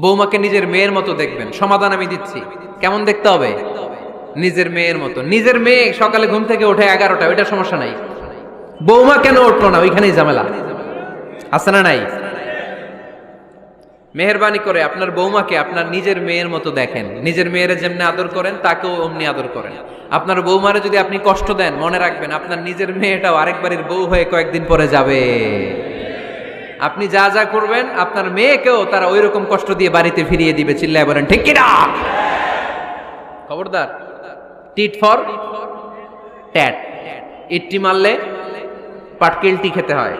বৌমাকে নিজের মেয়ের মতো দেখবেন। সমাধান আমি দিচ্ছি। কেমন দেখতে হবে? নিজের মেয়ের মতো। নিজের মেয়ে সকালে ঘুম থেকে ওঠে এগারোটা ওইটা সমস্যা নাই। বৌমা কেন উঠল না? ওইখানেই ঝামেলা। আছে না নাই? মেহরবানি করে আপনার বৌমাকে আপনার নিজের মেয়ের মতো দেখেন। নিজের মেয়েরে যেমনি আদর করেন, তাকেও অমনি আদর করেন। আপনার বৌমারে যদি আপনি কষ্ট দেন, মনে রাখবেন আপনার নিজের মেয়েটাও আরেকবারের বউ হয়ে কয়েকদিন পরে যাবে। আপনি যা যা করবেন, আপনার মেয়েকেও তারা ওই রকম কষ্ট দিয়ে বাড়িতে ফিরিয়ে দিবে, চিল্লায় বলেন, ঠিক কিনা? খবরদার, টিট ফর ট্যাট। ইটটি মারলে পাটকেলটি খেতে হয়।